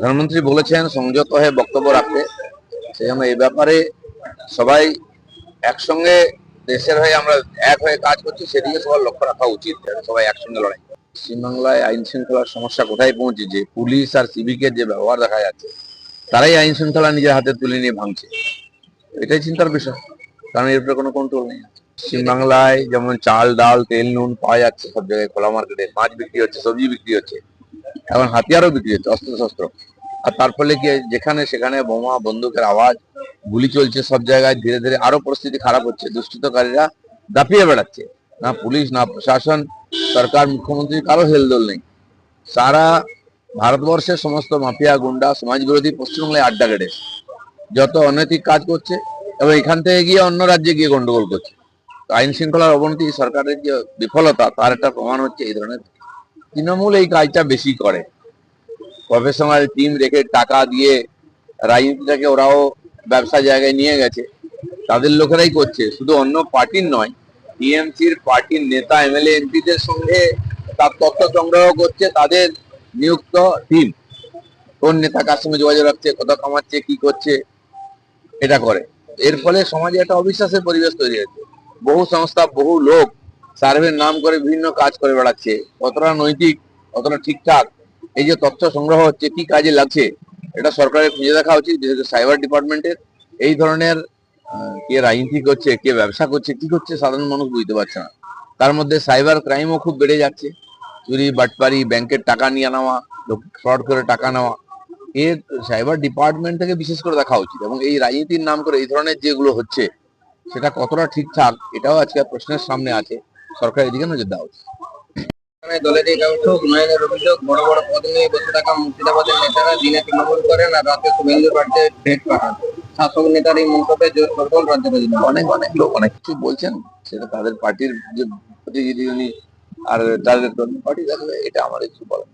প্রধানমন্ত্রী বলেছেন, সংযত হয়ে বক্তব্য রাখতে। সেই জন্য এই ব্যাপারে সবাই একসঙ্গে দেশের হয়ে আমরা এক হয়ে কাজ করছি, সেদিকে সবার লক্ষ্য রাখা উচিত সবাই একসঙ্গে লড়াই। পশ্চিমবাংলায় আইন শৃঙ্খলার সমস্যা কোথায় পৌঁছেছে পুলিশ আর সিভিকের যে ব্যবহার দেখা যাচ্ছে, তারাই আইন শৃঙ্খলা নিজের হাতে তুলে নিয়ে ভাঙছে। এটাই চিন্তার বিষয়, কারণ এর উপরে কোনো কন্ট্রোল নেই। পশ্চিমবাংলায় যেমন চাল, ডাল, তেল, নুন পাওয়া যাচ্ছে, সব জায়গায় খোলা মার্কেটে মাছ বিক্রি হচ্ছে, সবজি বিক্রি হচ্ছে। এখন হাতিয়ারও বিক্রি হচ্ছে অস্ত্র শস্ত্র। আর তার ফলে কি যেখানে সেখানে বোমা, বন্দুকের আওয়াজ, গুলি চলছে সব জায়গায়, ধীরে ধীরে আরও পরিস্থিতি খারাপ হচ্ছে, দুষ্কৃতকারীরা দাপিয়ে বেড়াচ্ছে। না পুলিশ, না প্রশাসন, সরকার, মুখ্যমন্ত্রী, কারও হেলদোল নেই। সারা ভারতবর্ষের সমস্ত মাফিয়া, গুন্ডা সমাজ বিরোধী পশ্চিমবাংলায় আড্ডা কেটেছে যত অনৈতিক কাজ করছে, এবং এখান থেকে গিয়ে অন্য রাজ্যে গিয়ে গন্ডগোল করছে। আইন শৃঙ্খলার অবনতি, সরকারের যে বিফলতা, তার একটা প্রমাণ হচ্ছে এই ধরনের তৃণমূল এই কাজটা বেশি করে। প্রফেশনাল টিম রেখে টাকা দিয়ে রাজনীতিটাকে ওরাও ব্যবসা জায়গায় নিয়ে গেছে। তাদের লোকেরাই করছে। শুধু অন্য পার্টির নয়, টিএমসির পার্টির নেতা, এমএলএ, এমপিদের সঙ্গে তার তথ্য সংগ্রহ করছে তাদের নিযুক্ত টিম কোন নেতা কার সঙ্গে যোগাযোগ রাখছে কত কামাচ্ছে, কি করছে, এটা করে। এর ফলে সমাজে একটা অবিশ্বাসের পরিবেশ তৈরি হয়েছে। বহু সংস্থা, বহু লোক সার্ভের নাম করে বিভিন্ন কাজ করে বেড়াচ্ছে, কতটা নৈতিক, কতটা ঠিকঠাক, এই যে তথ্য সংগ্রহ হচ্ছে, কি কাজে লাগছে, এটা সরকারের খুঁজে দেখা উচিত বিশেষ সাইবার ডিপার্টমেন্টের, এই ধরনের কে রাজনীতি করছে, কে ব্যবসা করছে, কি করছে সাধারণ মানুষ বুঝতে পারছে না। তার মধ্যে সাইবার ক্রাইমও খুব বেড়ে যাচ্ছে, চুরি, বাটপারি, ব্যাংকের টাকা নিয়ে নেওয়া ফ্রড করে টাকা নেওয়া এর সাইবার ডিপার্টমেন্ট থেকে বিশেষ করে দেখা উচিত এবং এই রাজনীতির নাম করে এই ধরনের যেগুলো হচ্ছে, সেটা কতটা ঠিকঠাক, এটাও আজকে প্রশ্নের সামনে আছে। সরকার এদিকে নজর দেওয়া উচিত এখানে দলের এই কাউন্ট উন্নয়নের অভিযোগ বড় বড় পদ নিয়ে বসে থাকা মুর্শিদাবাদের নেতারা দিনে তৃণমূল করেন আর রাতে শুভেন্দুর বাড়িতে ভেট পাঠান। শাসক নেতার এই মন্তব্যে জোর সরগোল রাজ্য অনেক অনেক লোক অনেক কিছু বলছেন সেটা তাদের পার্টির যে প্রতিনিধি উনি আর তাদের পার্টি দেখবে এটা আমার কিছু বলার।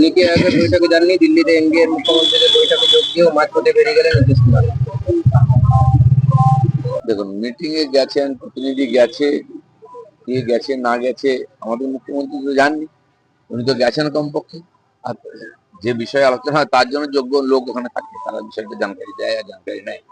নীতি আয়োগের বৈঠকে যাননি? দিল্লিতে এনডিএর মুখ্যমন্ত্রীদের বৈঠকে যোগ দিয়েও মাঝপথে বেরিয়ে গেলেন নীতিশ কুমার। দেখুন মিটিং এ গেছেন প্রতিনিধি গেছে কে গেছে, না গেছে, আমাদের মুখ্যমন্ত্রী তো জাননি। উনি তো গেছেন কমপক্ষে। আর যে বিষয়ে আলোচনা হয়, তার জন্য যোগ্য লোক ওখানে থাকে, তারা বিষয়টা জানকারি দেয় আর জানকারি নেয়।